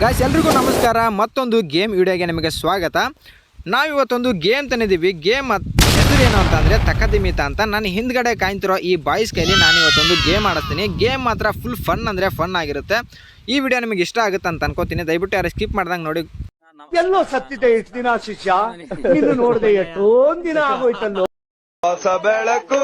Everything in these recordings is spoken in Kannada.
ಗಾಯ್ಸ್ ಎಲ್ರಿಗೂ ನಮಸ್ಕಾರ. ಮತ್ತೊಂದು ಗೇಮ್ ವಿಡಿಯೋಗೆ ನಿಮಗೆ ಸ್ವಾಗತ. ನಾವಿವತ್ತೊಂದು ಗೇಮ್ ತಂದಿದ್ದೀವಿ ಗೇಮ್ ಹೆಸರು ಏನು ಅಂತ ಅಂದರೆ ತಕ್ಕದಿಮಿತ ಅಂತ. ನಾನು ಹಿಂದ್ಗಡೆ ಕಾಯ್ತಿರೋ ಈ ಬಾಯ್ಸ್ ಕೈಲಿ ನಾನು ಇವತ್ತೊಂದು ಗೇಮ್ ಆಡಿಸ್ತೀನಿ ಗೇಮ್ ಮಾತ್ರ ಫುಲ್ ಫನ್ ಅಂದರೆ ಫನ್ ಆಗಿರುತ್ತೆ. ಈ ವಿಡಿಯೋ ನಿಮಗೆ ಇಷ್ಟ ಆಗುತ್ತೆ ಅಂತ ಅನ್ಕೋತೀನಿ. ದಯವಿಟ್ಟು ಯಾರು ಸ್ಕಿಪ್ ಮಾಡ್ದಂಗೆ ನೋಡಿ. ಎಲ್ಲೋ ಸತ್ತಿದೆ ಇಷ್ಟು ದಿನ ಶಿಷ್ಯ? ನೋಡಿದೆ ನೋಡದೆ ಎಷ್ಟೊಂದ್ ದಿನ ಆಗೋಯ್ತಲ್ಲೋ? ಹೊಸ ಬೆಳಕು.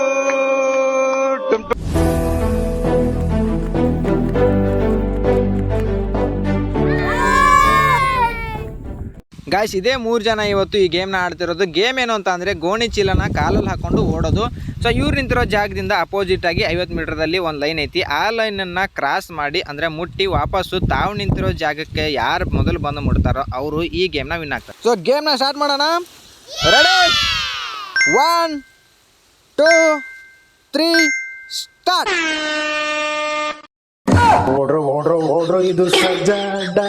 ಗಾಯ್ಸ್ ಇದೇ ಮೂರು ಜನ ಇವತ್ತು ಈ ಗೇಮ್ನ ಆಡ್ತಿರೋದು. ಗೇಮ್ ಏನು ಅಂತ ಅಂದರೆ ಗೋಣಿ ಚೀಲನ ಕಾಲಲ್ಲಿ ಹಾಕೊಂಡು ಓಡೋದು. ಸೊ ಇವ್ರು ನಿಂತಿರೋ ಜಾಗದಿಂದ ಅಪೋಸಿಟ್ ಆಗಿ ಐವತ್ತು ಮೀಟ್ರದಲ್ಲಿ ಒಂದು ಲೈನ್ ಐತಿ. ಆ ಲೈನನ್ನು ಕ್ರಾಸ್ ಮಾಡಿ ಅಂದರೆ ಮುಟ್ಟಿ ವಾಪಸ್ಸು ತಾವು ನಿಂತಿರೋ ಜಾಗಕ್ಕೆ ಯಾರು ಮೊದಲು ಬಂದು ಮುಡ್ತಾರೋ ಅವರು ಈ ಗೇಮ್ನ ವಿನ್ ಆಗ್ತಾರೆ. ಸೊ ಗೇಮ್ನ ಸ್ಟಾರ್ಟ್ ಮಾಡೋಣ. Ready one two three start ಓಡ್ರೋ ಓಡ್ರೋ ಓಡ್ರೋ ಇದು ಸರ್ಜಾಡ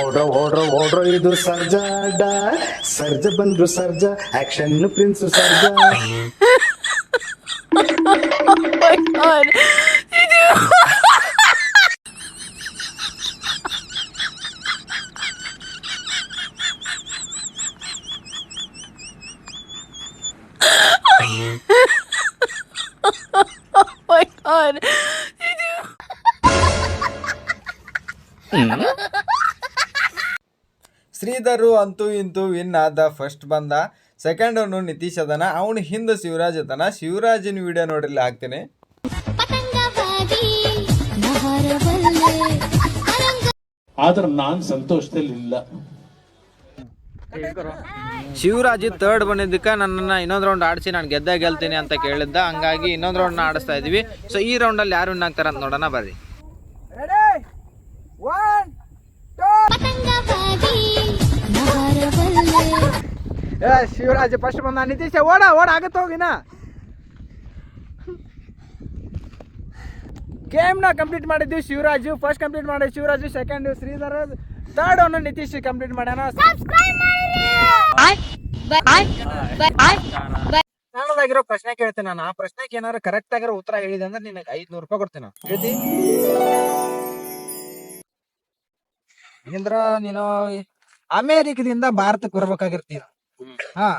ಓಡ್ರೋ ಓಡ್ರೋ ಓಡ್ರೋ ಇದು ಸರ್ಜಾಡ ಸರ್ಜ ಬಂದ್ರು Sarja action prince Sarja my god. Shridhar ಅಂತೂ ಇಂತೂ ವಿನ್ ಆದ ಫಸ್ಟ್ ಬಂದ. ಸೆಕೆಂಡ್ ಅವನು ನಿತೀಶ್ ಅದನ ಅವನು ಹಿಂದೆ ಶಿವರಾಜ್ ಅದನ ಶಿವರಾಜಿನ ವಿಡಿಯೋ ನೋಡಿಲ್ಲ ಹಾಕ್ತೇನೆ. ಆದ್ರೆ ನಾನ್ ಸಂತೋಷದಲ್ಲಿಲ್ಲ ಶಿವರಾಜ್ ತರ್ಡ್ ಬಂದಿದ್ದಕ್ಕೆ ನನ್ನನ್ನು ಇನ್ನೊಂದು ರೌಂಡ್ ಆಡಿಸಿ ನಾನು ಗೆದ್ದ ಗೆಲ್ತೀನಿ ಅಂತ ಕೇಳಿದ್ದ. ಹಂಗಾಗಿ ಇನ್ನೊಂದು ರೌಂಡ್ನ ಆಡಿಸ್ತಾ ಇದೀವಿ. ಸೊ ಈ ರೌಂಡಲ್ಲಿ ಯಾರು ವಿನ್ ಆಗ್ತಾರೆ ಅಂತ ನೋಡೋಣ ಬರ್ರಿ. ಪತಂಗವಾಗಿ ಏ, ಶಿವರಾಜ್ ಫಸ್ಟ್ ಬಂದ ನಿತೀಶ, ಓಡ ಓಡ, ಆಗತ್ತ ಹೋಗಿನ ಗೇಮ್ನ ಕಂಪ್ಲೀಟ್ ಮಾಡಿದ್ವಿ ಶಿವರಾಜು ಫಸ್ಟ್ ಕಂಪ್ಲೀಟ್ ಮಾಡಿದ್ವಿ ಶಿವರಾಜು ಸೆಕೆಂಡ್ ಶ್ರೀಧರ್ ಥರ್ಡ್ ಅವನು ನಿತೀಶ್ ಕಂಪ್ಲೀಟ್ ಮಾಡ್ಯಾನ ನಾನದಾಗಿರೋ ಪ್ರಶ್ನೆ ಕೇಳ್ತೇನೆ ನಾನು. ಆ ಪ್ರಶ್ನೆಗೆ ಏನಾದ್ರು ಕರೆಕ್ಟ್ ಆಗಿರೋ ಉತ್ತರ ಹೇಳಿದೆ ಅಂದ್ರೆ ನಿನಗೆ ಐದ್ನೂರು ರೂಪಾಯಿ ಕೊಡ್ತೇನೆ. ಇಂದ್ರ ನೀನು ಅಮೇರಿಕದಿಂದ ಭಾರತಕ್ಕೆ ಬರ್ಬೇಕಾಗಿರ್ತಿ ಹಾ.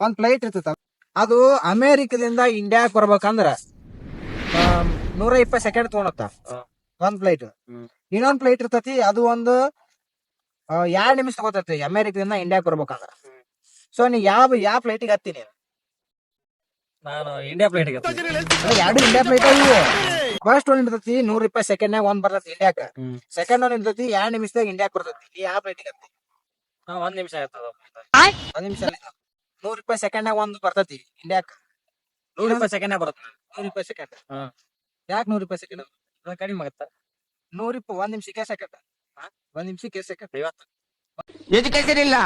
ಒಂದ್ ಫ್ಲೈಟ್ ಇರ್ತದ ಅದು ಅಮೇರಿಕದಿಂದ ಇಂಡಿಯಾಕ್ ಬರ್ಬೇಕಂದ್ರ ನೂರ ಇಪ್ಪತ್ ಸೆಕೆಂಡ್ ತಗೊಳತ್ತ ಒಂದ್ ಫ್ಲೈಟ್ ಇನ್ನೊಂದ್ ಫ್ಲೈಟ್ ಇರ್ತತಿ ಅದು ಒಂದು ಎರಡ್ ನಿಮಿಷ ತಗೋತೈತಿ ಅಮೇರಿಕದಿಂದ ಇಂಡಿಯಾಕ್ ಬರ್ಬೇಕಂದ್ರ. ಸೊ ನೀ ಯಾವ ಯಾವ ಫ್ಲೈಟಿಗೆ ಹತ್ತಿ ನಾನು? ಇಂಡಿಯಾ ಪ್ಲೇಟ್ಗೆ ಎರಡು ಇಂಡಿಯಾ ಫ್ಲೈಟ್ ಇವು ಫಸ್ಟ್ ಒಂದ್ ಇರ್ತತಿ ನೂರ ರೂಪಾಯಿ ಸೆಕೆಂಡ್ ಒಂದ್ ಬರ್ತೈತಿ ಇಂಡಿಯಾಕ ಸೆಕೆಂಡ್ ಒಂದ್ ಇರ್ತತಿ ಎರಡ್ ನಿಮಿಷದಾಗ ಇಂಡಿಯಾಕ್ ಬರ್ತೈತಿ. ಯಾವ ಫ್ಲೈಟಿಗೆ ಹಾ ಒಂದ್ ನಿಮಿಷ ಆಗ್ತದ ಒಂದ್ ನಿಮಿಷ ನೂರ ರೂಪಾಯಿ ಸೆಕೆಂಡ್ ಒಂದ್ ಬರ್ತೈತಿ ಇಂಡಿಯಾಕ ನೂರ ರೂಪಾಯಿ ಸೆಕೆಂಡ್ ಬರುತ್ತೆ. ನೂರ ರೂಪಾಯಿ ಸೆಕೆಂಡ್ ಹಾ. ಯಾಕೆ ನೂರ ರೂಪಾಯಿ ಸೆಕೆಂಡ್ ಕಡಿಮೆ ಆಗತ್ತ? ನೂರ ಇಪ್ಪ ಒಂದ್ ನಿಮಿಷಕ್ಕೆ ಸೆಕೆಂಡ್ ಒಂದ್ ನಿಮಿಷಕ್ಕೆ ಸೆಕೆಂಡ್ ಐವತ್ತು. ಎಜುಕೇಶನ್ ಇಲ್ಲ.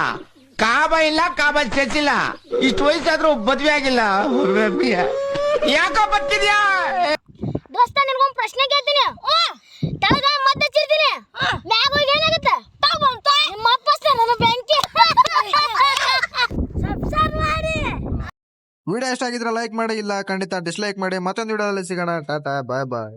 ಕಾಬ ಇಲ್ಲ ಕಾಬ ಚರ್ಚ್ ಇಲ್ಲ. ಇಷ್ಟು ವಯಸ್ಸಾದ್ರೂ ಮದ್ವೆ ಆಗಿಲ್ಲ. ಯಾಕೋ ಬರ್ತಿದ್ಯಾ? ದೋಸ್ತ ನಿನ್ಗೊಂದ್ ಪ್ರಶ್ನೆ ಕೇಳ್ತೀನಿ. ತೆಳಗ ಮತ್ತೆ ಚಿರ್ತೀನಿ ಮ್ಯಾಗ ಹೋಗಿ ಏನಾಗುತ್ತೆ? ನಿಮ್ಮ ಅಪ್ಪ ನನ್ನ ಬೆಂಕಿ. ಸಬ್ಸ್ಕ್ರೈಬ್ ಮಾಡಿ. ವಿಡಿಯೋ ಇಷ್ಟ ಆಗಿದ್ರೆ ಲೈಕ್ ಮಾಡಿ ಇಲ್ಲ ಖಂಡಿತ ಡಿಸ್ಲೈಕ್ ಮಾಡಿ. ಮತ್ತೊಂದು ವಿಡಿಯೋದಲ್ಲಿ ಸಿಗೋಣ. ಟಾಟಾ ಬಾಯ್ ಬಾಯ್.